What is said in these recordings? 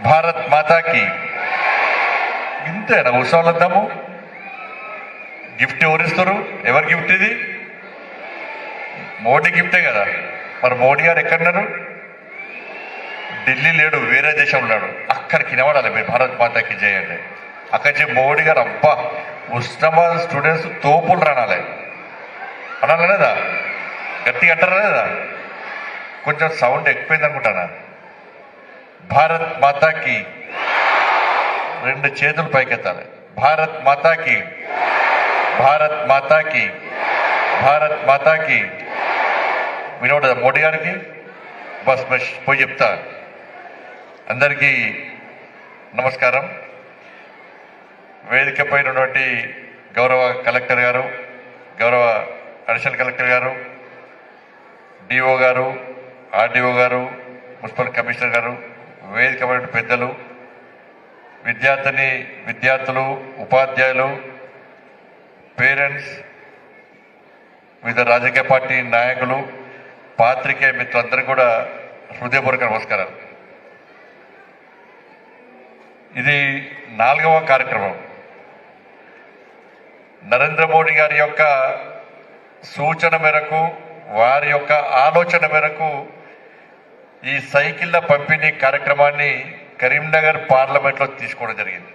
భారత్ మాతాకి ఇంతేనా ఉత్సవాలు వద్దాము. గిఫ్ట్ ఎవరిస్తారు? ఎవరు గిఫ్ట్ ఇది? మోడీ గిఫ్టే కదా. మరి మోడీ గారు ఎక్కడున్నారు? ఢిల్లీ లేడు వేరే దేశం ఉన్నాడు. అక్కడికి నిలబడాలి మీరు భారత్ మాతాకి చేయండి అక్కడి నుంచి మోడీ గారు అబ్బా ఉస్మానాబాద్ స్టూడెంట్స్ తోపులు రానాలి. అనాలి లేదా? గట్టిగా అంటారా లేదా? కొంచెం సౌండ్ ఎక్కువైంది అనుకుంటానా? భారత్ మాతాకి రెండు చేతులు పైకెత్తాలి. భారత్ మాతాకి భారత్ మాతాకి భారత్ మాతాకి వినోడ మోడీ గారికి బస్ బస్ పోయి చెప్తా. అందరికీ నమస్కారం. వేదికపై ఉన్నటువంటి గౌరవ కలెక్టర్ గారు గౌరవ additional collector garu DO garu RDO garu municipal commissioner garu వేదిక పెద్దలు విద్యార్థిని విద్యార్థులు ఉపాధ్యాయులు పేరెంట్స్ వివిధ రాజకీయ పార్టీ నాయకులు పాత్రికేయ మిత్రులందరూ కూడా హృదయపూర్వక నమస్కారాలు. ఇది నాలుగవ కార్యక్రమం. నరేంద్ర మోడీ గారి యొక్క సూచన మేరకు వారి యొక్క ఆలోచన మేరకు ఈ సైకిళ్ళ పంపిణీ కార్యక్రమాన్ని కరీంనగర్ పార్లమెంట్లో తీసుకోవడం జరిగింది.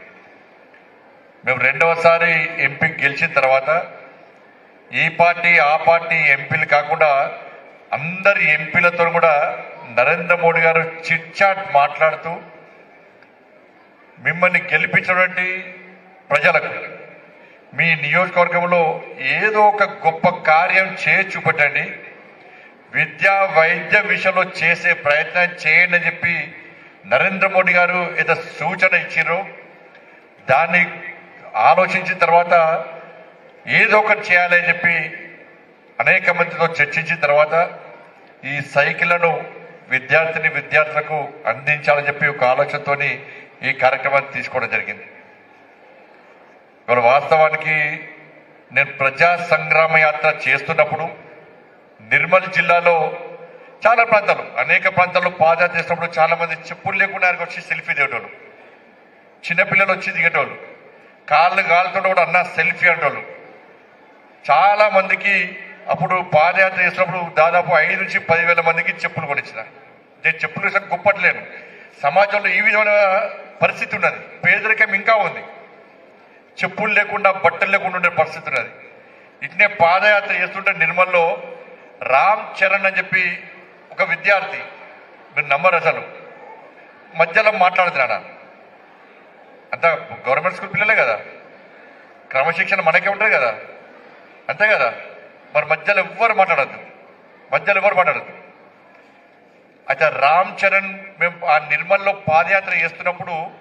మేము రెండవసారి ఎంపీ గెలిచిన తర్వాత ఈ పార్టీ ఆ పార్టీ ఎంపీలు కాకుండా అందరి ఎంపీలతో కూడా నరేంద్ర మోడీ గారు చిట్ చాట్ మాట్లాడుతూ మిమ్మల్ని గెలిపించినటువంటి ప్రజలకు మీ నియోజకవర్గంలో ఏదో ఒక గొప్ప కార్యం చేసి చూపెట్టండి. విద్యా వైద్య విషయంలో చేసే ప్రయత్నం చేయండి అని చెప్పి నరేంద్ర మోడీ గారు ఏదో సూచన ఇచ్చారు. దాన్ని ఆలోచించిన తర్వాత ఏదో ఒకటి చేయాలని చెప్పి అనేక మందితో చర్చించిన తర్వాత ఈ సైకిళ్ళను విద్యార్థిని విద్యార్థులకు అందించాలని చెప్పి ఒక ఆలోచనతోని ఈ కార్యక్రమాన్ని తీసుకోవడం జరిగింది. ఇవాళ వాస్తవానికి నేను ప్రజా సంగ్రామ యాత్ర చేస్తున్నప్పుడు నిర్మల్ జిల్లాలో చాలా ప్రాంతాలు అనేక ప్రాంతాల్లో పాదయాత్ర చేసినప్పుడు చాలా మంది చెప్పులు లేకుండా ఆయనకు వచ్చి సెల్ఫీ దిగేటోళ్ళు చిన్నపిల్లలు వచ్చి దిగేటోళ్ళు కాళ్ళు కాళ్ళతో కూడా అన్న సెల్ఫీ అంటోళ్ళు. చాలా మందికి అప్పుడు పాదయాత్ర చేసినప్పుడు దాదాపు ఐదు నుంచి పదివేల మందికి చెప్పులు కొనిచ్చిన నేను చెప్పులు వేసిన గొప్పట్లేను సమాజంలో ఈ విధమైన పరిస్థితి ఉన్నది. పేదరికం ఇంకా ఉంది. చెప్పులు లేకుండా బట్టలు లేకుండా ఉండే పరిస్థితి ఉన్నది. ఇట్నే పాదయాత్ర చేస్తుంటే నిర్మల్లో రామ్ చరణ్ అని చెప్పి ఒక విద్యార్థి మీరు నమ్మరు అసలు. మధ్యలో మాట్లాడుతున్నాడా అంతా గవర్నమెంట్ స్కూల్ పిల్లలే కదా. క్రమశిక్షణ మనకే ఉంటుంది కదా. అంతే కదా. మరి మధ్యలో ఎవ్వరు మాట్లాడద్దు. మధ్యలో ఎవరు మాట్లాడద్దు. అయితే రామ్ చరణ్ మేము ఆ నిర్మల్లో పాదయాత్ర చేస్తున్నప్పుడు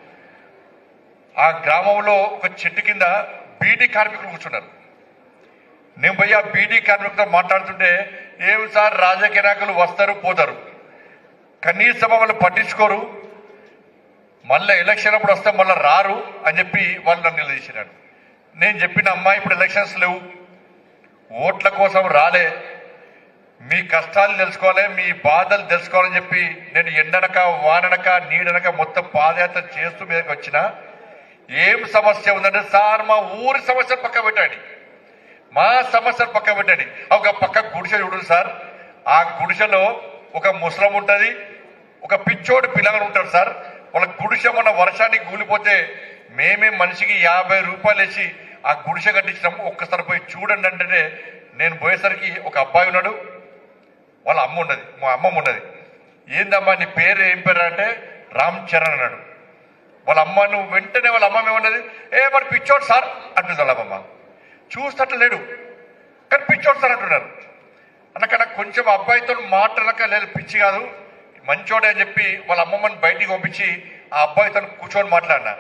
ఆ గ్రామంలో ఒక చెట్టు కింద బీటీ కార్మికులు కూర్చున్నారు. నేను పోయి ఆ బీడీ కార్మికులతో మాట్లాడుతుంటే ఏం సార్ రాజకీయ నాయకులు వస్తారు పోతారు. కనీసం వాళ్ళు పట్టించుకోరు. మళ్ళీ ఎలక్షన్ అప్పుడు వస్తే మళ్ళీ రారు అని చెప్పి వాళ్ళు నన్ను నిలదీసినాడు నేను చెప్పిన అమ్మాయి ఇప్పుడు ఎలక్షన్స్ లేవు. ఓట్ల కోసం రాలే. మీ కష్టాలు తెలుసుకోవాలి మీ బాధలు తెలుసుకోవాలని చెప్పి నేను ఎండనక వాననక నీడనక మొత్తం పాదయాత్ర చేస్తూ మీదకి వచ్చిన ఏం సమస్య ఉందంటే సార్ మా ఊరి సమస్య పక్క పెట్టండి. మా సమస్యలు పక్క పెట్టండి. ఒక పక్క గుడిసె చూడండి సార్. ఆ గుడిసెలో ఒక ముసలం ఉంటుంది. ఒక పిచ్చోడు పిల్లగాడు ఉంటారు సార్. వాళ్ళ గుడిసె మొన్న వర్షానికి కూలిపోతే మేమే మనిషికి యాభై రూపాయలు వేసి ఆ గుడిసె కట్టించినాము. ఒక్కసారి పోయి చూడండి అంటే నేను పోయేసరికి ఒక అబ్బాయి ఉన్నాడు. వాళ్ళ అమ్మ ఉన్నది. మా అమ్మమ్మ ఉన్నది. ఏందమ్మా నీ పేరు ఏం పేరు అంటే రామ్ చరణ్ అన్నాడు. వాళ్ళ అమ్మ నువ్వు వెంటనే వాళ్ళ అమ్మ ఏమన్నది? ఏ మరి పిచ్చోడు సార్ అంటుంది వాళ్ళ అమ్మమ్మ. చూస్తట్టు లేడు కానీ పిచ్చోడు సార్ అంటున్నారు అన్నకన్నా కొంచెం అబ్బాయితో మాట్లాడక లేదు పిచ్చి కాదు. మంచోడే అని చెప్పి వాళ్ళ అమ్మమ్మని బయటికి పంపించి ఆ అబ్బాయితో కూర్చొని మాట్లాడినా.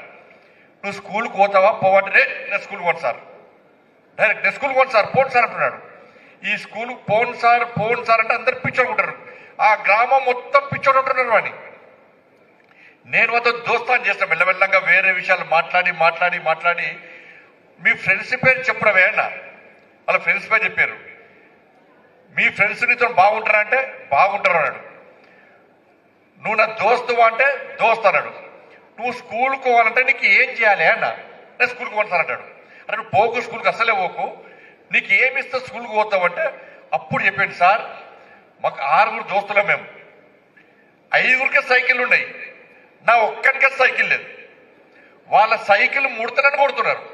నువ్వు స్కూల్కి పోతావా? పోవంటే నేను స్కూల్కి పోను సార్. డైరెక్ట్ నేను స్కూల్కి పోను సార్ పోను సార్ అంటున్నాడు. ఈ స్కూల్ పోను సార్ పోను సార్ అంటే అందరు పిచ్చోడు ఉంటారు. ఆ గ్రామం మొత్తం పిచ్చోడు ఉంటున్నారు వాడిని. నేను వద్ద దోస్తాను చేస్తాను మెల్లమెల్లంగా వేరే విషయాలు మాట్లాడి మాట్లాడి మాట్లాడి. మీ ఫ్రెండ్స్ పేరు చెప్పడం ఏనా వాళ్ళ ఫ్రెండ్స్ పేరు చెప్పారు. మీ ఫ్రెండ్స్ నీతో బాగుంటారా అంటే బాగుంటారు అన్నాడు. నువ్వు నా దోస్తువా అంటే దోస్త్ అన్నాడు. నువ్వు స్కూల్కి పోవాలంటే నీకు ఏం చేయాలి అన్న. నేను స్కూల్కి పోతాను అంటాడు అంటే నువ్వు పోకు స్కూల్కి అసలే పోకు. నీకు ఏమి ఇస్తా స్కూల్కి పోతావు అంటే అప్పుడు చెప్పాడు సార్. మాకు ఆరుగురు దోస్తులం మేము. ఐదుగురికే సైకిల్ ఉన్నాయి. నా ఒక్కడికే సైకిల్ లేదు. వాళ్ళ సైకిల్ ముడతనని కొడుతున్నారు.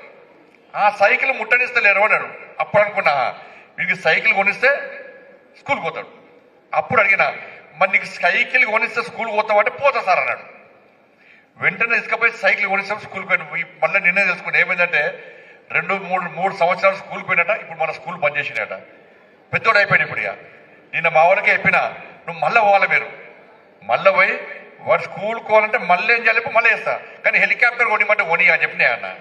ఆ సైకిల్ ముట్టనిస్తే లేరు అన్నాడు అప్పుడు అనుకున్నా వీడికి సైకిల్ కొనిస్తే స్కూల్కి పోతాడు. అప్పుడు అడిగిన మరి నీకు సైకిల్ కొనిస్తే స్కూల్కి పోతావు? అంటే పోతా సార్ అన్నాడు. వెంటనే ఇసుకపోయి సైకిల్ కొనిస్తాం స్కూల్ పోయిన మళ్ళీ నిర్ణయం తెలుసుకుని ఏమైందంటే రెండు మూడు మూడు సంవత్సరాలు స్కూల్కి పోయినట ఇప్పుడు మన స్కూల్ బంద్ చేసినట. పెద్దోడు అయిపోయాడు ఇప్పుడు ఇక. నిన్న మా వాళ్ళకే చెప్పిన నువ్వు మళ్ళీ పోవాలి మీరు. మళ్ళీ పోయి వాడు స్కూల్ పోవాలంటే మళ్ళీ ఏం చేయాలి? మళ్ళీ వేస్తా. కానీ హెలికాప్టర్ కొనిమంటే కొని అని చెప్పినా అన్న.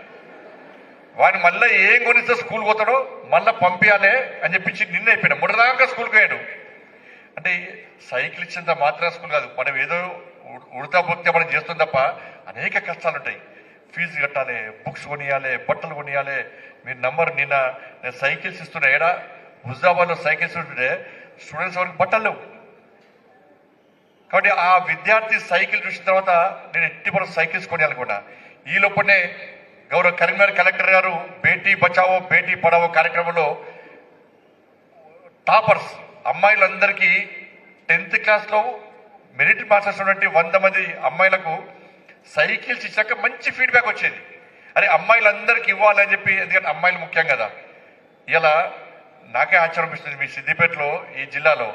వాడిని మళ్ళీ ఏం కొనిస్తే స్కూల్ పోతాడో మళ్ళీ పంపించాలి అని చెప్పించి నిన్న అయిపోయినా. ముడదాకా స్కూల్కి పోయాడు. అంటే సైకిల్ ఇచ్చేంత మాత్రం స్కూల్ కాదు. మనం ఏదో ఉడతా పొత్తే మనం చేస్తుంది తప్ప అనేక కష్టాలు ఉంటాయి. ఫీజు కట్టాలి బుక్స్ కొనియాలి బట్టలు కొనియాలి. మీరు నంబర్ నిన్న నేను సైకిల్స్ ఇస్తున్నా ఏడా? హుజాబాద్లో సైకిల్స్ ఉంటుంటే స్టూడెంట్స్ ఎవరికి బట్టలు లేవు. కాబట్టి ఆ విద్యార్థి సైకిల్ చూసిన తర్వాత నేను ఎట్టి మనం సైకిల్స్ కొనియాలనుకున్నా. ఈ లోపలనే గౌరవ కరీంనగర్ కలెక్టర్ గారు బేటీ బచావో బేటీ పడావో కార్యక్రమంలో టాపర్స్ అమ్మాయిలందరికీ టెన్త్ క్లాస్లో మెరిట్ మార్క్స్ ఉన్నటువంటి వంద మంది అమ్మాయిలకు సైకిల్స్ ఇచ్చాక మంచి ఫీడ్బ్యాక్ వచ్చేది. అరే అమ్మాయిలందరికీ ఇవ్వాలని చెప్పి ఎందుకంటే అమ్మాయిలు ముఖ్యం కదా. ఇలా నాకే ఆశ్చర్యం ఇస్తుంది మీ సిద్దిపేటలో ఈ జిల్లాలో.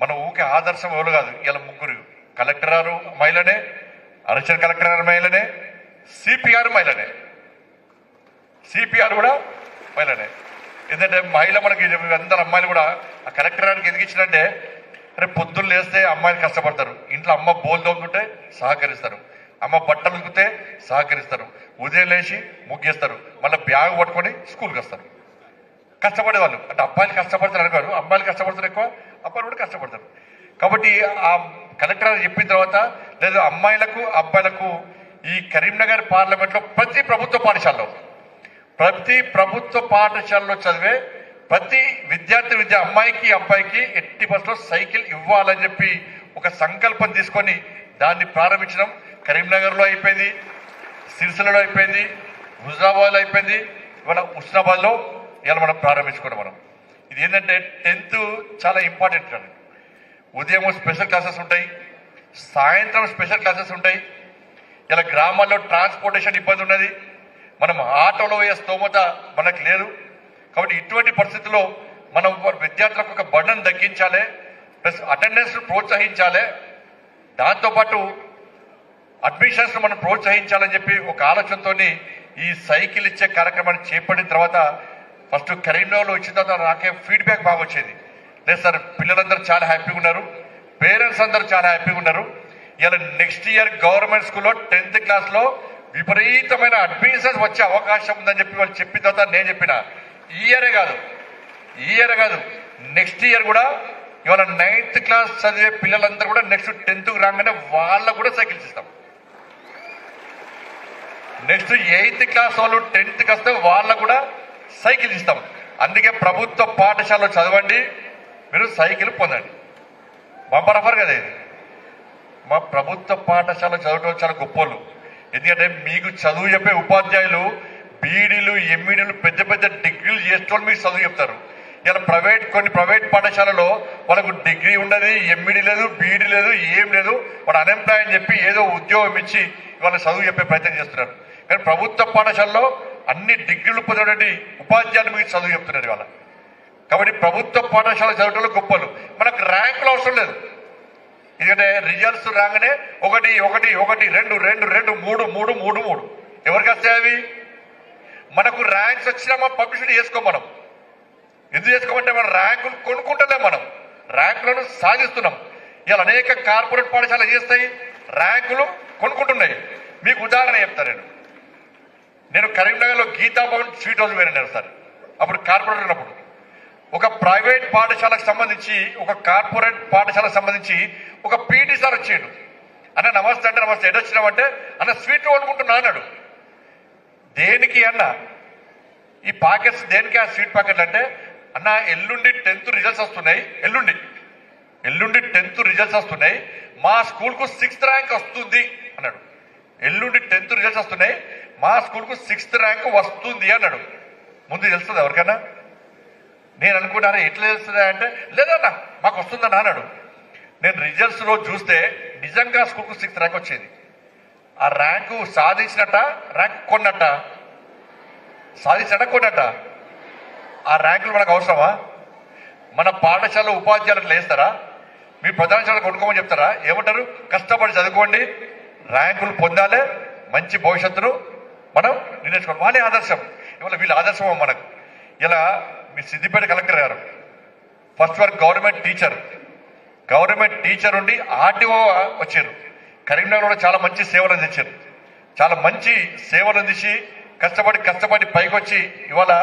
మన ఊకే ఆదర్శం ఎవరు కాదు. ఇలా ముగ్గురు కలెక్టర్ గారు మహిళనే అడిషనల్ కలెక్టర్ గారు మహిళనే సిపిఆర్ మహిళనే. సిపిఆర్ కూడా మహిళనే. ఎందుకంటే మహిళ మనకి అందరు అమ్మాయిలు కూడా ఆ కలెక్టర్ గారికి ఎందుకు ఇచ్చినంటే అరే పొద్దున్న లేస్తే అమ్మాయిలు కష్టపడతారు. ఇంట్లో అమ్మ బోల్ దొంగుంటే సహకరిస్తారు. అమ్మ బట్టలు ఉతికితే సహకరిస్తారు. ఉదయం లేచి ముగ్గేస్తారు. మళ్ళీ బ్యాగ్ పట్టుకొని స్కూల్కి వస్తారు. కష్టపడే వాళ్ళు అంటే అబ్బాయిలు కష్టపడతారు అనుకోరు. అమ్మాయిలు కష్టపడతారు ఎక్కువ. అబ్బాయిలు కూడా కష్టపడతారు. కాబట్టి ఆ కలెక్టర్ చెప్పిన తర్వాత లేదా అమ్మాయిలకు అబ్బాయిలకు ఈ కరీంనగర్ పార్లమెంట్లో ప్రతి ప్రభుత్వ పాఠశాలలో ప్రతి ప్రభుత్వ పాఠశాలలో చదివే ప్రతి విద్యార్థి విద్య అమ్మాయికి అబ్బాయికి ఎట్టి బస్సులో సైకిల్ ఇవ్వాలని చెప్పి ఒక సంకల్పం తీసుకొని దాన్ని ప్రారంభించడం కరీంనగర్లో అయిపోయింది సిరిసిల్లలో అయిపోయింది హుజాబాద్లో అయిపోయింది. ఇవాళ ఉస్నాబాద్లో ఇవాళ మనం ప్రారంభించుకున్నాం మనం. ఇది ఏంటంటే టెన్త్ చాలా ఇంపార్టెంట్ అండి. ఉదయం స్పెషల్ క్లాసెస్ ఉంటాయి సాయంత్రం స్పెషల్ క్లాసెస్ ఉంటాయి. ఇలా గ్రామాల్లో ట్రాన్స్పోర్టేషన్ ఇబ్బంది ఉన్నది. మనం ఆటోలో పోయే స్తోమత మనకు లేదు. కాబట్టి ఇటువంటి పరిస్థితుల్లో మనం విద్యార్థులకు ఒక బర్డన్ తగ్గించాలి. ప్లస్ అటెండెన్స్ ప్రోత్సహించాలి. దాంతోపాటు అడ్మిషన్స్ మనం ప్రోత్సహించాలని చెప్పి ఒక ఆలోచనతో ఈ సైకిల్ ఇచ్చే కార్యక్రమాన్ని చేపట్టిన తర్వాత ఫస్ట్ కరీంనగర్లో వచ్చిన తర్వాత నాకే ఫీడ్బ్యాక్ బాగా వచ్చేది. లేదు సార్ పిల్లలందరూ చాలా హ్యాపీగా ఉన్నారు. పేరెంట్స్ అందరూ చాలా హ్యాపీగా ఉన్నారు. ఇలా నెక్స్ట్ ఇయర్ గవర్నమెంట్ స్కూల్లో టెన్త్ క్లాస్లో విపరీతమైన అడ్మిషన్స్ వచ్చే అవకాశం ఉందని చెప్పి వాళ్ళు చెప్పిన తర్వాత నేను చెప్పిన ఈ ఇయరే కాదు ఈ ఇయర్ కాదు నెక్స్ట్ ఇయర్ కూడా ఇవాళ నైన్త్ క్లాస్ చదివే పిల్లలందరూ కూడా నెక్స్ట్ టెన్త్కి రాగానే వాళ్ళకు కూడా సైకిల్స్ ఇస్తాం నెక్స్ట్ ఎయిత్ క్లాస్ వాళ్ళు టెన్త్కి వస్తే వాళ్ళకు కూడా సైకిల్ ఇస్తాం. అందుకే ప్రభుత్వ పాఠశాలలో చదవండి మీరు సైకిల్ పొందండి. బంపర్ ఆఫర్ కదా ఇది? మా ప్రభుత్వ పాఠశాల చదవటం చాలా గొప్పలు ఎందుకంటే మీకు చదువు చెప్పే ఉపాధ్యాయులు బీడీలు ఎంఈడీలు పెద్ద పెద్ద డిగ్రీలు చేసేవాళ్ళు మీకు చదువు చెప్తారు. ఇలా ప్రైవేట్ కొన్ని ప్రైవేట్ పాఠశాలలో వాళ్ళకు డిగ్రీ ఉండదు ఎంఈడీ లేదు బీఈడీ లేదు ఏం లేదు. వాడు అన్ఎంప్లాయ్ అని చెప్పి ఏదో ఉద్యోగం ఇచ్చి వాళ్ళ చదువు చెప్పే ప్రయత్నం చేస్తున్నారు. కానీ ప్రభుత్వ పాఠశాలలో అన్ని డిగ్రీలు పొందినటువంటి ఉపాధ్యాయులు మీకు చదువు చెప్తున్నారు ఇవాళ. కాబట్టి ప్రభుత్వ పాఠశాల చదవటంలో గొప్పలు మనకు ర్యాంకులు అవసరం లేదు. ఎందుకంటే రిజల్ట్స్ రాగానే ఒకటి ఒకటి ఒకటి రెండు రెండు రెండు మూడు మూడు మూడు మూడు. ఎవరికి వస్తాయి అవి? మనకు ర్యాంక్స్ వచ్చినా మనం పబ్లిసిటీ చేసుకో మనం. ఎందుకు చేసుకోమంటే మనం ర్యాంకులు కొనుక్కుంటలే మనం. ర్యాంకులను సాధిస్తున్నాం. ఇలా అనేక కార్పొరేట్ పాఠశాలలు చేస్తాయి? ర్యాంకులు కొనుక్కుంటున్నాయి. మీకు ఉదాహరణ చెప్తా నేను. నేను కరీంనగర్లో గీతా భవన్ స్వీట్ హౌస్ పోయినాను సార్. అప్పుడు కార్పొరేటర్ ఉన్నప్పుడు. ఒక ప్రైవేట్ పాఠశాలకు సంబంధించి ఒక కార్పొరేట్ పాఠశాలకు సంబంధించి ఒక పీటీ సార్ వచ్చాడు. అన్న నమస్తే అంటే నమస్తే. ఎటు వచ్చినామంటే అన్న స్వీట్ వండుకుంటున్నా అన్నాడు. దేనికి అన్న? ఈ పాకెట్స్ దేనికి ఆ స్వీట్ ప్యాకెట్లు అంటే అన్న ఎల్లుండి టెన్త్ రిజల్ట్స్ వస్తున్నాయి. ఎల్లుండి. ఎల్లుండి టెన్త్ రిజల్ట్స్ వస్తున్నాయి. మా స్కూల్కు సిక్స్త్ ర్యాంక్ వస్తుంది అన్నాడు. ఎల్లుండి టెన్త్ రిజల్ట్స్ వస్తున్నాయి. మా స్కూల్కు సిక్స్త్ ర్యాంక్ వస్తుంది అన్నాడు. ముందు తెలుస్తుంది ఎవరికైనా? నేను అనుకున్నాను ఎట్లా తెలుస్తుందా అంటే లేదన్నా మాకు వస్తుందన్నా అన్నాడు. నేను రిజల్ట్స్ రోజు చూస్తే నిజంగా స్కూల్కు సిక్స్త్ ర్యాంక్ వచ్చేది. ఆ ర్యాంకు సాధించినట్ట ర్యాంక్ కొన్నట్ట? సాధించట కొన్నట్ట? ఆ ర్యాంకులు మనకు అవసరమా? మన పాఠశాల ఉపాధ్యాయులు లేస్తారా మీ ప్రధానశాల కొనుక్కోమని చెప్తారా? ఏమంటారు? కష్టపడి చదువుకోండి ర్యాంకులు పొందాలే మంచి భవిష్యత్తును మనం నిర్ణయించుకోవాలి. వాళ్ళే ఆదర్శం. ఇవాళ వీళ్ళ ఆదర్శం మనకు? ఇలా మీ Siddipet collector garu. First work government teacher. Government teacher ఉండి ఆర్టీఓ వచ్చారు. కరీంనగర్ కూడా చాలా మంచి సేవలు అందించారు. చాలా మంచి సేవలు అందించి కష్టపడి కష్టపడి పైకి వచ్చి ఇవాళ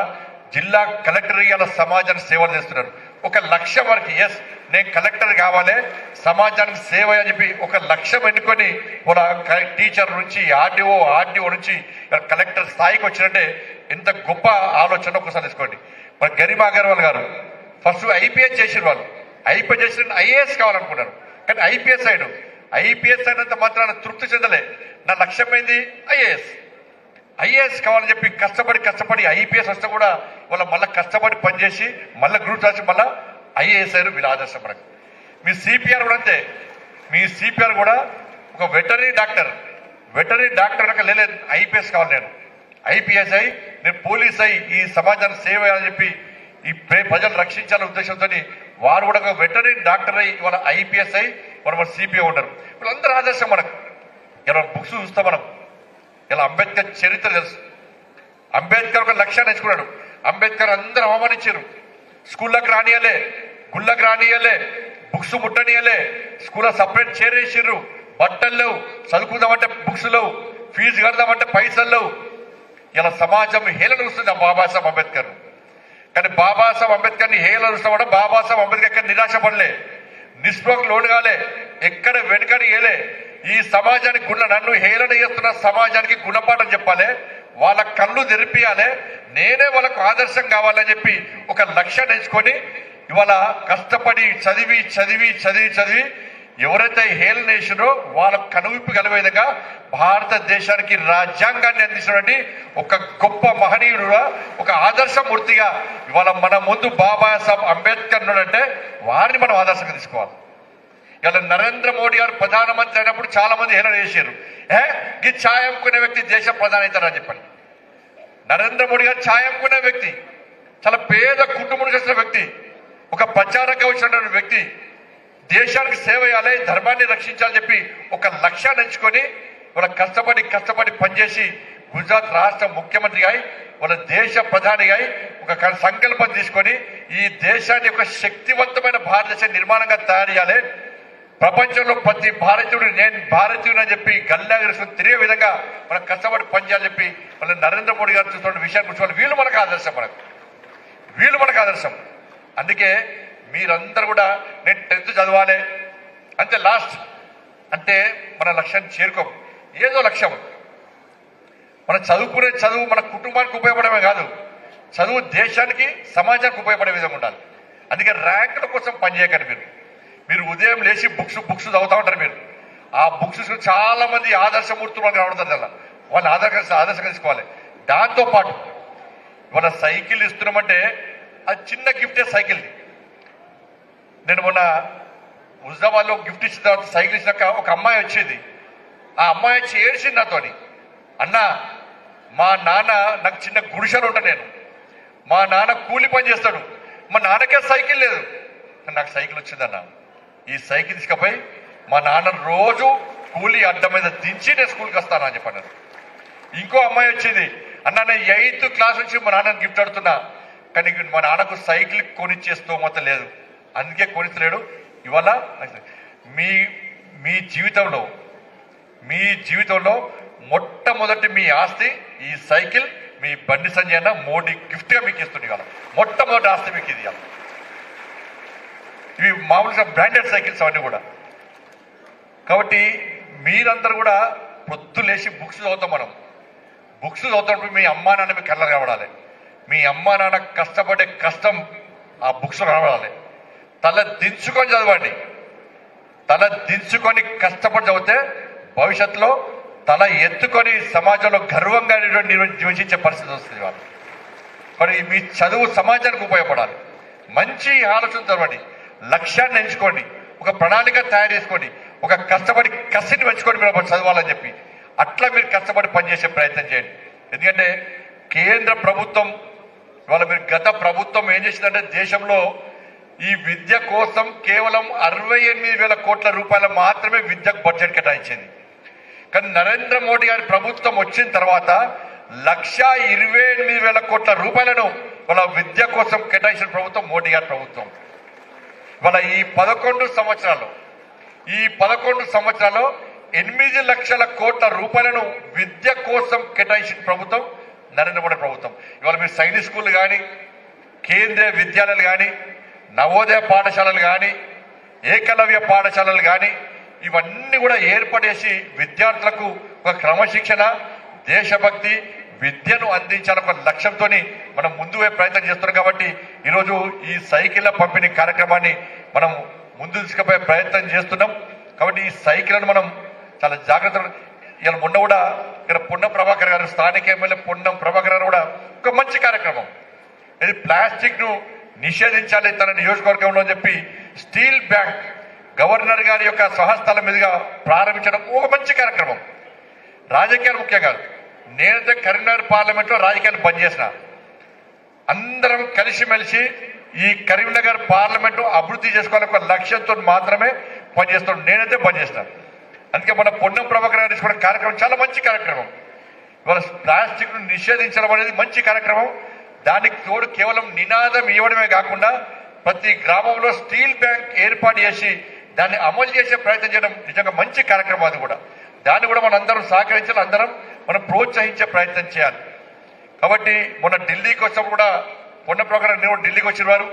జిల్లా కలెక్టర్ ఇవాళ సమాజానికి సేవలు చేస్తున్నారు. ఒక లక్ష్యం వరకు ఎస్ నేను కలెక్టర్ కావాలి సమాజానికి సేవ అని చెప్పి ఒక లక్ష్యం ఎన్నుకొని వాళ్ళ టీచర్ నుంచి ఆర్డీఓ ఆర్డీఓ నుంచి కలెక్టర్ స్థాయికి వచ్చినట్టే ఎంత గొప్ప ఆలోచన ఒకసారి తీసుకోండి. మరి గరిమా అగర్వాల్ గారు. ఫస్ట్ ఐపీఎస్ చేసిన వాళ్ళు. ఐపీఎస్ చేసిన ఐఏఎస్ కావాలనుకున్నారు. కానీ ఐపీఎస్ అయ్యాడు ఐపీఎస్ అయినంత మాత్రాన తృప్తి చెందలే. నా లక్ష్యం ఏంది? ఐఏఎస్. ఐఏఎస్ కావాలని చెప్పి కష్టపడి కష్టపడి ఐపీఎస్ వస్తే కూడా వాళ్ళ మళ్ళీ కష్టపడి పనిచేసి మళ్ళీ గ్రూప్ రాసి మళ్ళీ ఐఏఎస్ అయ్యారు వీళ్ళ ఆదర్శం మనకు. మీ సిపిఆర్ కూడా అంతే. మీ సిపిఆర్ కూడా ఒక వెటరీ డాక్టర్. వెటరీ డాక్టర్ కనుక లేదు ఐపీఎస్ కావాలి నేను. ఐపీఎస్ అయి నేను పోలీస్ అయి ఈ సమాజాన్ని సేవ అని చెప్పి ఈ ప్రజలు రక్షించాలనే ఉద్దేశంతో వారు కూడా ఒక వెటరీ డాక్టర్ అయి వాళ్ళ ఐపీఎస్ అయి వాళ్ళు మన సిపిఐ ఉన్నారు. వీళ్ళందరూ ఆదర్శం మనకు. ఇలా బుక్స్ చూస్తాం మనం. ఇలా అంబేద్కర్ చరిత్ర తెలుసు. అంబేద్కర్ ఒక లక్ష్యాన్ని ఎంచుకున్నాడు అంబేద్కర్ అందరూ అవమానించారు. స్కూళ్ళకి రానియలే గుళ్ళకి రానియలే బుక్స్ ముట్టనియలే స్కూల్లో సపరేట్ చేరేసిర్రు బట్టలు లేవు. చదువుకుందామంటే బుక్స్ లేవు. ఫీజు కడదామంటే పైసలు లేవు. ఇలా సమాజం హేళన చూస్తుంది ఆ బాబాసాహెబ్ అంబేద్కర్. కానీ బాబాసాహెబ్ అంబేద్కర్ని హేళన బాబాసాహెబ్ అంబేద్కర్ ఎక్కడ నిరాశపడలే నిస్పృహకు లోను కాలే ఎక్కడ వెనుకని ఏలే. ఈ సమాజానికి గుణ నన్ను హేళన చేస్తున్న సమాజానికి గుణపాఠం చెప్పాలి వాళ్ళ కళ్ళు తెరిపియాలి నేనే వాళ్ళకు ఆదర్శం కావాలని చెప్పి ఒక లక్ష్యాన్ని ఎంచుకొని ఇవాళ కష్టపడి చదివి చదివి చదివి చదివి ఎవరైతే హేళన చేసినో వాళ్ళ కనువిప్పు కలిగే విధంగా భారతదేశానికి రాజ్యాంగాన్ని అందించినటువంటి ఒక గొప్ప మహనీయుడుగా ఒక ఆదర్శమూర్తిగా ఇవాళ మన ముందు బాబాసాహెబ్ అంబేద్కర్ అంటే వారిని మనం ఆదర్శంగా తీసుకోవాలి. ఇలా నరేంద్ర మోడీ గారు ప్రధానమంత్రి అయినప్పుడు చాలా మంది హేళన చేశారు. ఏ? ఈ ఛాయంకునే వ్యక్తి దేశ ప్రధాని అవుతారని చెప్పండి. నరేంద్ర మోడీ గారు ఛాయంకునే వ్యక్తి చాలా పేద కుటుంబం చేసిన వ్యక్తి ఒక ప్రచారంగా వచ్చినటువంటి వ్యక్తి దేశానికి సేవ చేయాలి ధర్మాన్ని రక్షించాలని చెప్పి ఒక లక్ష్యాన్ని ఎంచుకొని వాళ్ళ కష్టపడి కష్టపడి పనిచేసి గుజరాత్ రాష్ట్ర ముఖ్యమంత్రిగా అయి వాళ్ళ దేశ ప్రధానిగా అయి ఒక సంకల్పం తీసుకొని ఈ దేశాన్ని ఒక శక్తివంతమైన భారతదేశ నిర్మాణంగా తయారు చేయాలి. ప్రపంచంలో ప్రతి భారతీయుడు నేను భారతీయుడు అని చెప్పి గల్లాగిరిసుకుని తిరిగే విధంగా మనం కష్టపడి పనిచేయాలని చెప్పి మళ్ళీ నరేంద్ర మోడీ గారు చూస్తున్న విషయాన్ని గురించి వాళ్ళు వీళ్ళు మనకు ఆదర్శం మనకు. వీళ్ళు మనకు ఆదర్శం. అందుకే మీరందరూ కూడా నేను టెన్త్ చదవాలి. అంతే లాస్ట్ అంటే మన లక్ష్యాన్ని చేరుకోము. ఏదో లక్ష్యం. మనం చదువుకునే చదువు మన కుటుంబానికి ఉపయోగపడమే కాదు. చదువు దేశానికి సమాజానికి ఉపయోగపడే విధంగా ఉండాలి. అందుకే ర్యాంకుల కోసం పనిచేయకండి మీరు. మీరు ఉదయం లేచి బుక్స్ బుక్స్ చదువుతూ ఉంటారు మీరు. ఆ బుక్స్ చాలా మంది ఆదర్శమూర్తులు మనకు కనబడుతుంది అలా. వాళ్ళని ఆదర్శ ఆదర్శంగా తీసుకోవాలి. దాంతోపాటు ఇవాళ సైకిల్ ఇస్తున్నామంటే అది చిన్న గిఫ్టే సైకిల్ది. నేను మొన్న హుజాబాద్లో గిఫ్ట్ ఇచ్చిన తర్వాత సైకిల్ ఇచ్చినాక ఒక అమ్మాయి వచ్చేది. ఆ అమ్మాయి వచ్చి ఏడ్చింది నాతోని. అన్నా మా నాన్న నాకు చిన్న గుడిసెలు ఉంటా నేను. మా నాన్న కూలి పని చేస్తాడు. మా నాన్నకే సైకిల్ లేదు. నాకు సైకిల్ వచ్చిందన్న. ఈ సైకిల్ తీసుకపోయి మా నాన్న రోజు కూలి అడ్డ మీద దించి నేను స్కూల్కి వస్తాను అని చెప్పాను ఇంకో అమ్మాయి వచ్చింది. అన్న నేను ఎయిత్ క్లాస్ నుంచి మా నాన్నని గిఫ్ట్ అడుగుతున్నా. కానీ మా నాన్నకు సైకిల్ కొనిచ్చే స్తోమత లేదు. అందుకే కొనిస్తలేడు ఇవాళ మీ మీ జీవితంలో మీ జీవితంలో మొట్టమొదటి మీ ఆస్తి ఈ సైకిల్ మీ బండి సంజయ్ అన్న మోడీ గిఫ్ట్గా మీకు ఇస్తుంది ఇవాళ. మొట్టమొదటి ఆస్తి మీకు ఇది ఇవాళ. ఇవి మామూలుగా బ్రాండెడ్ సైకిల్స్ అవన్నీ కూడా. కాబట్టి మీరందరూ కూడా పొద్దు లేచి బుక్స్ చదువుతాం మనం. బుక్స్ చదువుతున్నప్పుడు మీ అమ్మా నాన్న మీ కళ్ళ కనబడాలి. మీ అమ్మా నాన్న కష్టపడే కష్టం ఆ బుక్స్ కనబడాలి. తల దించుకొని చదవండి. తల దించుకొని కష్టపడి చదివితే భవిష్యత్తులో తల ఎత్తుకొని సమాజంలో గర్వంగా నిర్వ- జీవించే పరిస్థితి వస్తుంది వాళ్ళు మరి మీ చదువు సమాజానికి ఉపయోగపడాలి. మంచి ఆలోచన చదవండి లక్ష్యాన్ని ఎంచుకోండి. ఒక ప్రణాళిక తయారు చేసుకోండి. ఒక కష్టపడి కసిని పెంచుకొని మీరు చదవాలని చెప్పి అట్లా మీరు కష్టపడి పనిచేసే ప్రయత్నం చేయండి. ఎందుకంటే కేంద్ర ప్రభుత్వం ఇవాళ మీరు గత ప్రభుత్వం ఏం చేసిందంటే దేశంలో ఈ విద్య కోసం కేవలం అరవై ఎనిమిది వేల కోట్ల రూపాయలు మాత్రమే విద్యకు బడ్జెట్ కేటాయించింది. కానీ నరేంద్ర మోడీ గారి ప్రభుత్వం వచ్చిన తర్వాత లక్ష ఇరవై ఎనిమిది వేల కోట్ల రూపాయలను వాళ్ళ విద్య కోసం కేటాయించిన ప్రభుత్వం మోడీ గారి ప్రభుత్వం. వాళ్ళ ఈ పదకొండు సంవత్సరాలు ఈ పదకొండు సంవత్సరాలు ఎనిమిది లక్షల కోట్ల రూపాయలను విద్య కోసం కేటాయించిన ప్రభుత్వం నరేంద్ర మోడీ ప్రభుత్వం. ఇవాళ మీరు సైనిక్ స్కూల్ కానీ కేంద్రీయ విద్యాలయాలు కానీ నవోదయ పాఠశాలలు కానీ ఏకలవ్య పాఠశాలలు కానీ ఇవన్నీ కూడా ఏర్పడేసి విద్యార్థులకు ఒక క్రమశిక్షణ దేశభక్తి విద్యను అందించాలని ఒక లక్ష్యంతో మనం ముందు ప్రయత్నం చేస్తున్నాం కాబట్టి ఈరోజు ఈ సైకిళ్ళ పంపిణీ కార్యక్రమాన్ని మనం ముందు తీసుకుపోయే ప్రయత్నం చేస్తున్నాం. కాబట్టి ఈ సైకిళ్ళను మనం చాలా జాగ్రత్తగా ఇలా మొన్న కూడా ఇక్కడ పున్నం ప్రభాకర్ గారు స్థానిక ఎమ్మెల్యే పున్నం ప్రభాకర్ గారు కూడా ఒక మంచి కార్యక్రమం. ఇది ప్లాస్టిక్ను నిషేధించాలి తన నియోజకవర్గంలో అని చెప్పి స్టీల్ బ్యాంక్ గవర్నర్ గారి యొక్క స్వహస్తాల మీదుగా ప్రారంభించడం ఒక మంచి కార్యక్రమం. రాజకీయాలు ముఖ్యం కాదు. నేనైతే కరీంనగర్ పార్లమెంట్లో రాజకీయాలు బంద్ అందరం కలిసిమెలిసి ఈ కరీంనగర్ పార్లమెంటు అభివృద్ధి చేసుకోవాలని ఒక లక్ష్యంతో మాత్రమే పనిచేస్తాను నేనైతే బంద్ అందుకే మన పొన్నం ప్రభాకర్ గారు తీసుకున్న కార్యక్రమం చాలా మంచి కార్యక్రమం. ఇవాళ ప్లాస్టిక్ను నిషేధించడం అనేది మంచి కార్యక్రమం. దానికి తోడు కేవలం నినాదం ఇవ్వడమే కాకుండా ప్రతి గ్రామంలో స్టీల్ బ్యాంక్ ఏర్పాటు చేసి దాన్ని అమలు చేసే ప్రయత్నం చేయడం నిజంగా మంచి కార్యక్రమం అది కూడా. దాన్ని కూడా మనం అందరం సహకరించాలి అందరం మనం ప్రోత్సహించే ప్రయత్నం చేయాలి. కాబట్టి మొన్న ఢిల్లీకి వచ్చినప్పుడు కూడా పొన్న ప్రకారం నేను ఢిల్లీకి వచ్చిన వారు.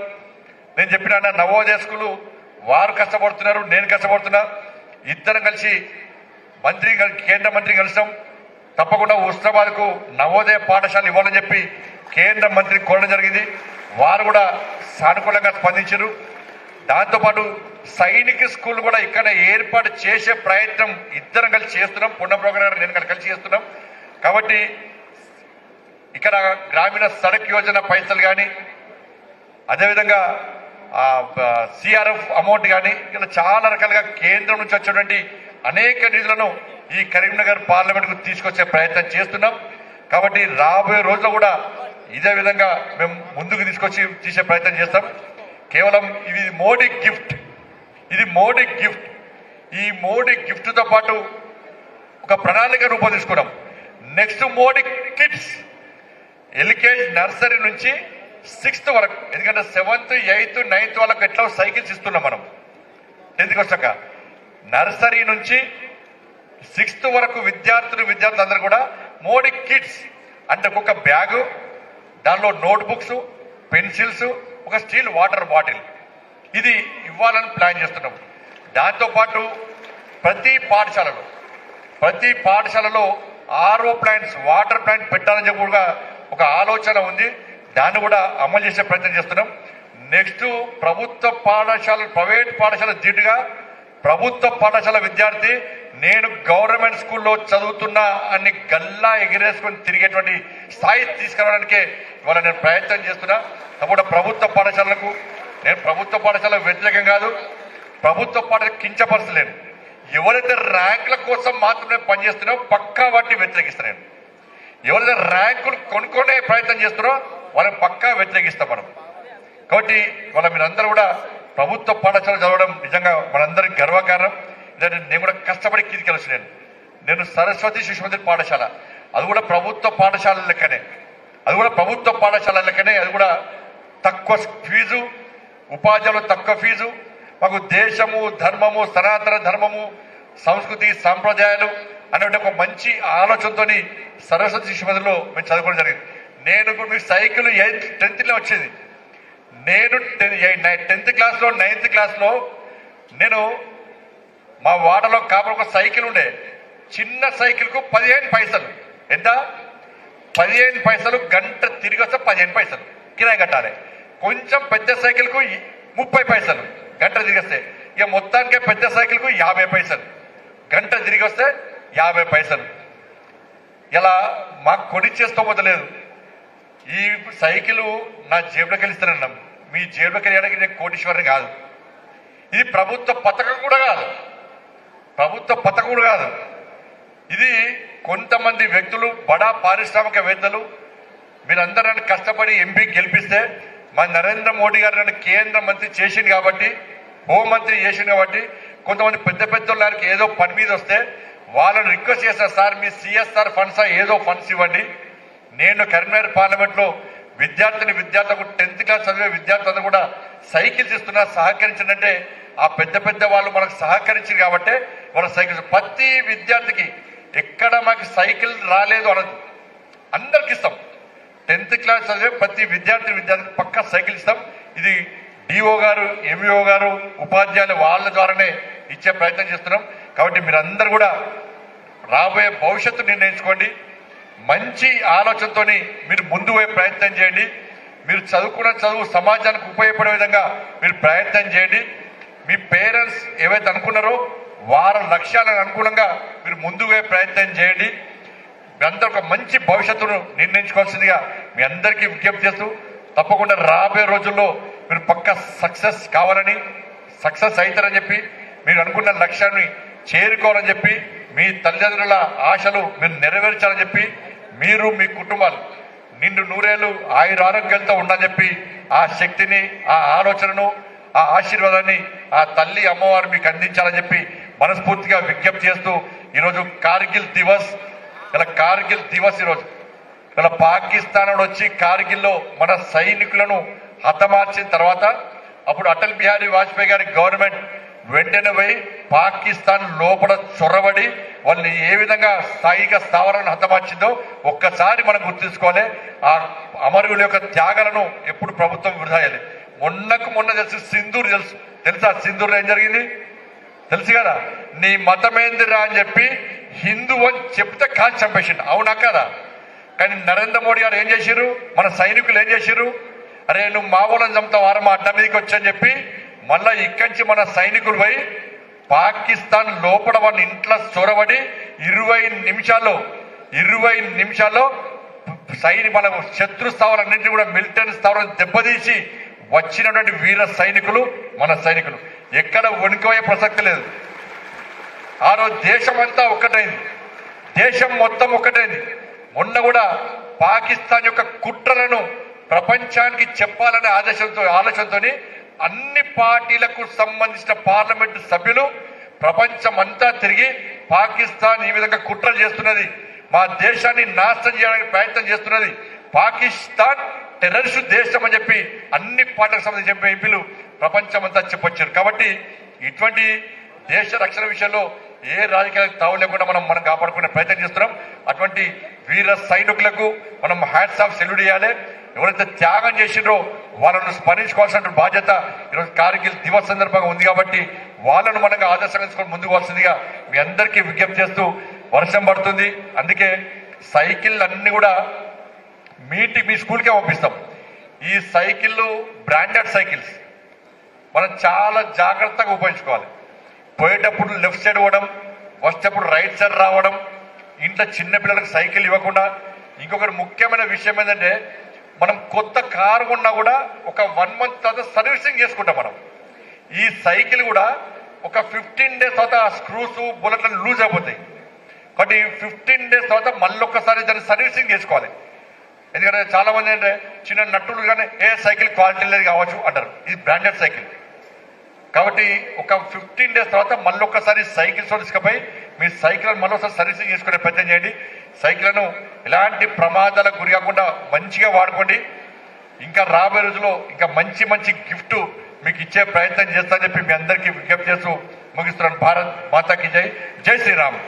నేను చెప్పిన నవోదయ స్కూలు వారు కష్టపడుతున్నారు నేను కష్టపడుతున్నా. ఇద్దరం కలిసి మంత్రి కేంద్ర మంత్రి కలిసాం. తప్పకుండా ఉస్మాబాద్ నవోదయ పాఠశాల ఇవ్వాలని చెప్పి కేంద్ర మంత్రి కోరడం జరిగింది. వారు కూడా సానుకూలంగా స్పందించారు. దాంతోపాటు సైనిక స్కూల్ కూడా ఇక్కడ ఏర్పాటు చేసే ప్రయత్నం ఇద్దరం కలిసి చేస్తున్నాం. పున్నప్రోగ్రాం గారు నేను కలిసి చేస్తున్నాం. కాబట్టి ఇక్కడ గ్రామీణ సడక్ యోజన పైసలు కానీ అదేవిధంగా సిఆర్ఎఫ్ అమౌంట్ కానీ ఇలా చాలా రకాలుగా కేంద్రం నుంచి వచ్చేటువంటి అనేక నిధులను ఈ కరీంనగర్ పార్లమెంట్కు తీసుకొచ్చే ప్రయత్నం చేస్తున్నాం. కాబట్టి రాబోయే రోజుల్లో కూడా ఇదే విధంగా మేము ముందుకు తీసుకొచ్చి తీసే ప్రయత్నం చేస్తాం. కేవలం ఇది మోడీ గిఫ్ట్. ఇది మోడీ గిఫ్ట్. ఈ మోడీ గిఫ్ట్తో పాటు ఒక ప్రణాళిక రూపొందించుకున్నాం. Next Modi kids. LKG nursery నుంచి సిక్స్త్ వరకు ఎందుకంటే సెవెంత్ ఎయిత్ నైన్త్ వాళ్ళకి ఎట్లా సైకిల్స్ ఇస్తున్నాం మనం. టెన్త్కి వచ్చాక నర్సరీ నుంచి సిక్స్త్ వరకు విద్యార్థులు విద్యార్థులు అందరూ కూడా మోడీ కిడ్స్. అంటే ఒక బ్యాగు దానిలో నోట్ బుక్స్ పెన్సిల్స్ ఒక స్టీల్ వాటర్ బాటిల్. ఇది ఇవ్వాలని ప్లాన్ చేస్తున్నాం. దాంతోపాటు ప్రతి పాఠశాలలో ప్రతి పాఠశాలలో ఆర్ఓ ప్లాంట్స్ వాటర్ ప్లాంట్ పెట్టాలని చెప్పి కూడా ఒక ఆలోచన ఉంది. దాన్ని కూడా అమలు చేసే ప్రయత్నం చేస్తున్నాం. నెక్స్ట్ ప్రభుత్వ పాఠశాల ప్రైవేట్ పాఠశాల ధీటుగా ప్రభుత్వ పాఠశాల విద్యార్థి నేను గవర్నమెంట్ స్కూల్లో చదువుతున్నా అని గల్లా ఎగిరేసుకొని తిరిగేటువంటి స్థాయి తీసుకురావడానికే ఇవాళ నేను ప్రయత్నం చేస్తున్నా తప్పకుండా ప్రభుత్వ పాఠశాలలకు నేను ప్రభుత్వ పాఠశాల వ్యతిరేకం కాదు ప్రభుత్వ పాఠశాల కించపరచలేను. ఎవరైతే ర్యాంకుల కోసం మాత్రమే పనిచేస్తున్నారో పక్కా వాటిని వ్యతిరేకిస్తున్నాను. ఎవరైతే ర్యాంకులు కొనుక్కునే ప్రయత్నం చేస్తున్నారో వాళ్ళని పక్కా వ్యతిరేకిస్తాం మనం. కాబట్టి వాళ్ళ మీరందరూ కూడా ప్రభుత్వ పాఠశాల చదవడం నిజంగా మనందరికి గర్వకారణం. నేను కూడా కష్టపడి కిందికి నేను నేను సరస్వతి శిశు మందిర్ పాఠశాల. అది కూడా ప్రభుత్వ పాఠశాల లెక్కనే. అది కూడా ప్రభుత్వ పాఠశాల లెక్కనే అది కూడా తక్కువ ఫీజు ఉపాధ్యాయులు తక్కువ ఫీజు. మాకు దేశము ధర్మము సనాతన ధర్మము సంస్కృతి సాంప్రదాయాలు అనే ఒక మంచి ఆలోచనతోని సరస్వతి శిశు మేము చదువుకోవడం జరిగింది. నేను ఇప్పుడు మీకు సైకిల్ ఎయిత్ టెన్త్లో వచ్చేది. నేను టెన్త్ క్లాస్లో నైన్త్ క్లాస్లో నేను మా వాడలో కాపర్ ఒక సైకిల్ ఉండే. చిన్న సైకిల్కు పదిహేను పైసలు. ఎంత? పదిహేను పైసలు గంట తిరిగి వస్తే పదిహేను పైసలు. కిరాయి కట్టాలి. కొంచెం పెద్ద సైకిల్కు ముప్పై పైసలు గంట తిరిగి వస్తే. ఇక మొత్తానికి పెద్ద సైకిల్కు యాభై పైసలు గంట తిరిగి వస్తే యాభై పైసలు. ఇలా మాకు కొనిచ్చేస్తూ వదలేదు ఈ సైకిల్ నా జేబులోకి వెళ్ళిస్తానన్నా. మీ జేబులోకి వెళ్ళడానికి నేను కోటీశ్వరుని కాదు. ఇది ప్రభుత్వ పథకం కూడా కాదు. ప్రభుత్వ పథకం కూడా కాదు. ఇది కొంతమంది వ్యక్తులు బడా పారిశ్రామికవేత్తలు మీరందరూ నన్ను కష్టపడి ఎంపీ గెలిపిస్తే మా నరేంద్ర మోడీ గారు నన్ను కేంద్ర మంత్రి చేసింది కాబట్టి హోంమంత్రి చేసింది కాబట్టి కొంతమంది పెద్ద పెద్ద వారికి ఏదో పని మీద వస్తే వాళ్ళని రిక్వెస్ట్ చేస్తారు సార్ మీ సిఎస్ఆర్ ఫండ్స్ ఏదో ఫండ్స్ ఇవ్వండి. నేను కరీంనగర్ పార్లమెంట్లో విద్యార్థిని విద్యార్థులకు టెన్త్ క్లాస్ చదివే విద్యార్థులందరూ కూడా సైకిల్స్ ఇస్తున్నా సహకరించిందంటే ఆ పెద్ద పెద్ద వాళ్ళు మనకు సహకరించారు కాబట్టి వాళ్ళ సైకిల్స్ ప్రతి విద్యార్థికి ఎక్కడ మాకు సైకిల్ రాలేదు అనదు అందరికి ఇస్తాం. టెన్త్ క్లాస్ చదివే ప్రతి విద్యార్థి విద్యార్థికి పక్క సైకిల్ ఇస్తాం. ఇది డిఓ గారు ఎంఈఓ గారు ఉపాధ్యాయులు వాళ్ళ ద్వారానే ఇచ్చే ప్రయత్నం చేస్తున్నాం. కాబట్టి మీరందరూ కూడా రాబోయే భవిష్యత్తు నిర్ణయించుకోండి. మంచి ఆలోచనతోని మీరు ముందు పోయే ప్రయత్నం చేయండి. మీరు చదువుకున్న చదువు సమాజానికి ఉపయోగపడే విధంగా మీరు ప్రయత్నం చేయండి. మీ పేరెంట్స్ ఏవైతే అనుకున్నారో వారి లక్ష్యాలకు అనుగుణంగా మీరు ముందుగా ప్రయత్నం చేయండి. మీ అందరూ ఒక మంచి భవిష్యత్తును నిర్ణయించుకోవాల్సిందిగా మీ అందరికీ విజ్ఞప్తి చేస్తూ తప్పకుండా రాబోయే రోజుల్లో మీరు పక్క సక్సెస్ కావాలని సక్సెస్ అవుతారని చెప్పి మీరు అనుకున్న లక్ష్యాన్ని చేరుకోవాలని చెప్పి మీ తల్లిదండ్రుల ఆశలు మీరు నెరవేర్చాలని చెప్పి మీరు మీ కుటుంబాలు నిండు నూరేళ్ళు ఆయుర ఆరోగ్యాలతో ఉండాలని చెప్పి ఆ శక్తిని ఆ ఆలోచనను ఆ ఆశీర్వాదాన్ని ఆ తల్లి అమ్మవారు మీకు అందించాలని చెప్పి మనస్ఫూర్తిగా విజ్ఞప్తి చేస్తూ ఈరోజు కార్గిల్ దివస్ ఇలా కార్గిల్ దివస్ ఈరోజు. ఇలా పాకిస్తాన్ వచ్చి కార్గిల్లో మన సైనికులను హతమార్చిన తర్వాత అప్పుడు అటల్ బిహారీ వాజ్పేయి గారి గవర్నమెంట్ వెంటనే పోయి పాకిస్తాన్ లోపల చొరబడి వాళ్ళని ఏ విధంగా స్థాయిక స్థావరాలను హతమార్చిందో ఒక్కసారి మనం గుర్తుంచుకోవాలి ఆ అమరుల యొక్క త్యాగాలను ఎప్పుడు ప్రభుత్వం వృధాయాలి మొన్నకు మొన్న తెలుసు సింధూర్ తెలుసు. తెలుసా సింధూర్లో ఏం జరిగింది? తెలుసు కదా? నీ మతమేందిరా అని చెప్పి హిందూ అని చెప్తే కాల్చి చంపేసిండు. అవునా కదా? కానీ నరేంద్ర మోడీ గారు ఏం చేశారు మన సైనికులు ఏం చేశారు అరే నువ్వు మామూలను చంపుతావు వారం అడ్డ మీదకి వచ్చని చెప్పి మళ్ళా ఇక్కడి నుంచి మన సైనికులు పోయి పాకిస్తాన్ లోపల వాళ్ళ ఇంట్లో చొరబడి ఇరవై నిమిషాల్లో ఇరవై నిమిషాల్లో సైని మన శత్రు స్థావరాలన్నింటినీ కూడా మిలిటరీ స్థావరం దెబ్బతీసి వచ్చినటువంటి వీర సైనికులు మన సైనికులు. ఎక్కడ వణికిపోయే ప్రసక్తి లేదు. ఆ రోజు దేశం అంతా ఒక్కటైంది. దేశం మొత్తం ఒక్కటైంది. మొన్న కూడా పాకిస్తాన్ యొక్క కుట్రలను ప్రపంచానికి చెప్పాలనే ఆదేశంతో ఆలోచనతో అన్ని పార్టీలకు సంబంధించిన పార్లమెంటు సభ్యులు ప్రపంచం అంతా తిరిగి పాకిస్తాన్ ఈ విధంగా కుట్రలు చేస్తున్నది. మా దేశాన్ని నాశనం చేయడానికి ప్రయత్నం చేస్తున్నది. పాకిస్తాన్ టెర్రరిస్ట్ దేశం అని చెప్పి అన్ని పార్టీలకు సంబంధించిన ఎంపీలు ప్రపంచం అంతా చెప్పొచ్చారు. కాబట్టి ఇటువంటి దేశ రక్షణ విషయంలో ఏ రాజకీయాలకు తావు లేకుండా మనం మనం కాపాడుకునే ప్రయత్నం చేస్తున్నాం. అటువంటి వీర సైనికులకు మనం హ్యాట్స్ ఆఫ్ సెల్యూట్ చేయాలి. ఎవరైతే త్యాగం చేసిండ్రో వాళ్ళను స్మరించుకోవాల్సిన బాధ్యత ఈరోజు కార్గిల్ దివస్ సందర్భంగా ఉంది కాబట్టి వాళ్ళను మనకు ఆదర్శంగా తీసుకొని ముందుకు వస్తుందిగా మీ అందరికీ విజ్ఞప్తి చేస్తూ వర్షం పడుతుంది. అందుకే సైకిల్ అన్ని కూడా మీటి మీ స్కూల్కే పంపిస్తాం. ఈ సైకిళ్ళు బ్రాండెడ్ సైకిల్స్. మనం చాలా జాగ్రత్తగా ఉపయోగించుకోవాలి. పోయేటప్పుడు లెఫ్ట్ సైడ్ పోవడం వచ్చేటప్పుడు రైట్ సైడ్ రావడం ఇంట్లో చిన్నపిల్లలకు సైకిల్ ఇవ్వకుండా. ఇంకొకటి ముఖ్యమైన విషయం ఏంటంటే మనం కొత్త కారు కొన్నా కూడా ఒక వన్ మంత్ తర్వాత సర్వీసింగ్ చేసుకుంటాం మనం. ఈ సైకిల్ కూడా ఒక ఫిఫ్టీన్ డేస్ తర్వాత స్క్రూస్ బుల్లెట్లు లూజ్ అయిపోతాయి. కాబట్టి ఫిఫ్టీన్ డేస్ తర్వాత మళ్ళీ ఒక్కసారి దాన్ని సర్వీసింగ్ చేసుకోవాలి. ఎందుకంటే చాలామంది అంటే ఏంటంటే చిన్న నట్టులు కానీ ఏ సైకిల్ క్వాలిటీ లేదు కావచ్చు అంటారు. ఇది బ్రాండెడ్ సైకిల్. కాబట్టి ఒక ఫిఫ్టీన్ డేస్ తర్వాత మళ్ళీ ఒకసారి సైకిల్ తీసుకుపోయి మీ సైకిల్ మళ్ళీ సర్వీసింగ్ చేసుకునే ప్రయత్నం చేయండి. సైకిళ్ళను ఎలాంటి ప్రమాదాలకు గురి కాకుండా మంచిగా వాడుకోండి. ఇంకా రాబోయే రోజుల్లో ఇంకా మంచి మంచి గిఫ్ట్ మీకు ఇచ్చే ప్రయత్నం చేస్తా చెప్పి మీ అందరికీ విజ్ఞప్తి చేస్తూ ముగిస్తున్నాను. భారత్ మాతాకి జై. జై శ్రీరామ్.